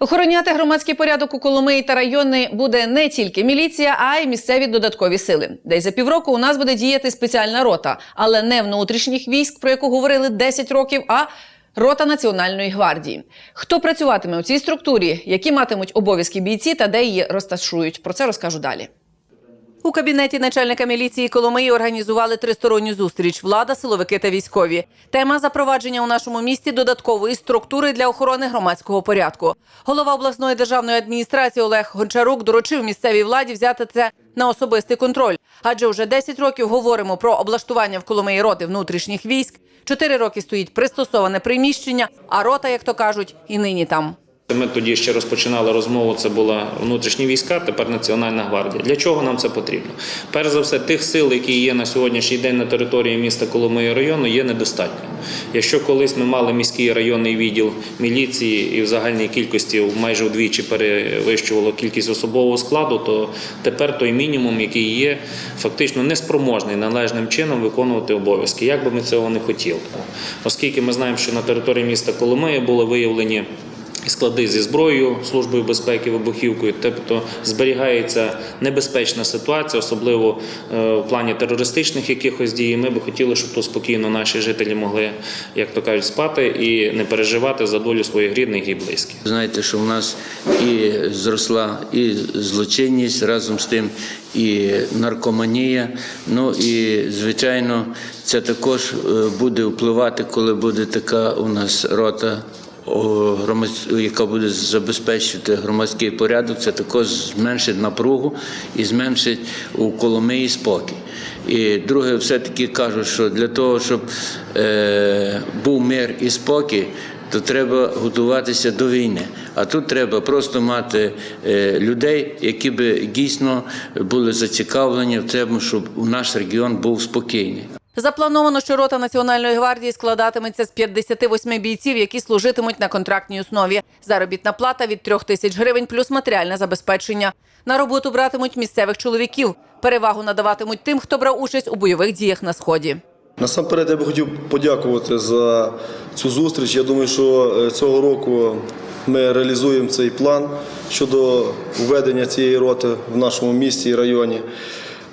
Охороняти громадський порядок у Коломиї та райони буде не тільки міліція, а й місцеві додаткові сили. Десь за півроку у нас буде діяти спеціальна рота, але не внутрішніх військ, про яку говорили 10 років, а рота Національної гвардії. Хто працюватиме у цій структурі, які матимуть обов'язки бійці та де її розташують? Про це розкажу далі. У кабінеті начальника міліції Коломиї організували тристоронню зустріч влада, силовики та військові. Тема запровадження у нашому місті додаткової структури для охорони громадського порядку. Голова обласної державної адміністрації Олег Гончарук доручив місцевій владі взяти це на особистий контроль. Адже вже 10 років говоримо про облаштування в Коломиї роти внутрішніх військ. Чотири роки стоїть пристосоване приміщення, а рота, як то кажуть, і нині там. Ми тоді ще розпочинали розмову. Це була внутрішні війська, тепер Національна гвардія. Для чого нам це потрібно? Перш за все, тих сил, які є на сьогоднішній день на території міста Коломиї району, є недостатньо. Якщо колись ми мали міський районний відділ міліції і в загальній кількості майже вдвічі перевищувало кількість особового складу, то тепер той мінімум, який є, фактично неспроможний належним чином виконувати обов'язки, як би ми цього не хотіли. Оскільки ми знаємо, що на території міста Коломиї були виявлені склади зі зброєю службою безпеки вибухівкою, тобто зберігається небезпечна ситуація, особливо е, в плані терористичних якихось дій. Ми би хотіли, щоб то спокійно наші жителі могли, як то кажуть, спати і не переживати за долю своїх рідних і близьких. Знаєте, що в нас і зросла і злочинність разом з тим, і наркоманія. Ну і звичайно, це також е, буде впливати, коли буде така у нас рота. Яка буде забезпечувати громадський порядок, це також зменшить напругу і зменшить у Коломиї спокій. І друге, все-таки кажуть, що для того, щоб е, був мир і спокій, то треба готуватися до війни. А тут треба просто мати е, людей, які би дійсно були зацікавлені в тому, щоб наш регіон був спокійний. Заплановано, що рота Національної гвардії складатиметься з 58 бійців, які служитимуть на контрактній основі. Заробітна плата від 3 тисяч гривень плюс матеріальне забезпечення. На роботу братимуть місцевих чоловіків. Перевагу надаватимуть тим, хто брав участь у бойових діях на сході. Насамперед я би хотів подякувати за цю зустріч. Я думаю, що е, цього року ми реалізуємо цей план щодо введення цієї роти в нашому місті і районі.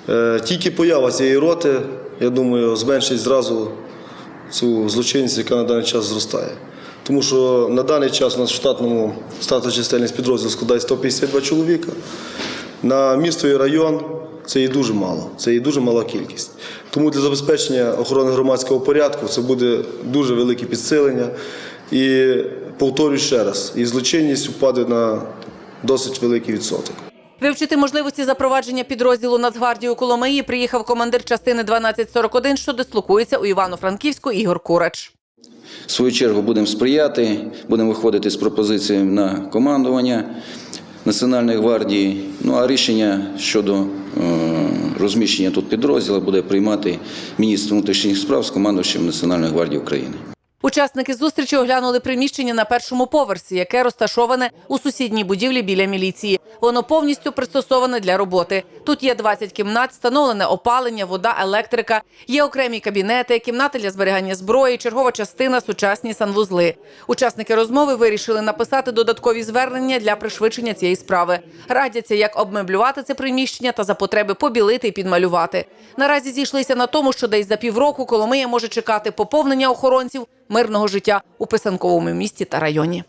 Е, Тільки поява цієї роти, я думаю, зменшить зразу цю злочинність, яка на даний час зростає. Тому що на даний час у нас в штатному штатна чисельність підрозділу складає 152 чоловіка. На місто і район це є дуже мало, це є дуже мала кількість. Тому для забезпечення охорони громадського порядку це буде дуже велике підсилення. І повторюю ще раз, і злочинність впаде на досить великий відсоток. Вивчити можливості запровадження підрозділу Нацгвардії у Коломиї приїхав командир частини 1241, що дислокується у Івано-Франківську Ігор Курач. В свою чергу будемо сприяти, будемо виходити з пропозиціями на командування Національної гвардії. Ну а рішення щодо е, розміщення тут підрозділу буде приймати міністр внутрішніх справ з командувачем Національної гвардії України. Учасники зустрічі оглянули приміщення на першому поверсі, яке розташоване у сусідній будівлі біля міліції. Воно повністю пристосоване для роботи. Тут є 20 кімнат, встановлене опалення, вода, електрика. Є окремі кабінети, кімнати для зберігання зброї, чергова частина, сучасні санвузли. Учасники розмови вирішили написати додаткові звернення для пришвидшення цієї справи. Радяться, як обмеблювати це приміщення та за потреби побілити і підмалювати. Наразі зійшлися на тому, що десь за півроку Коломия може чекати поповнення охоронців мирного життя у писанковому місті та районі.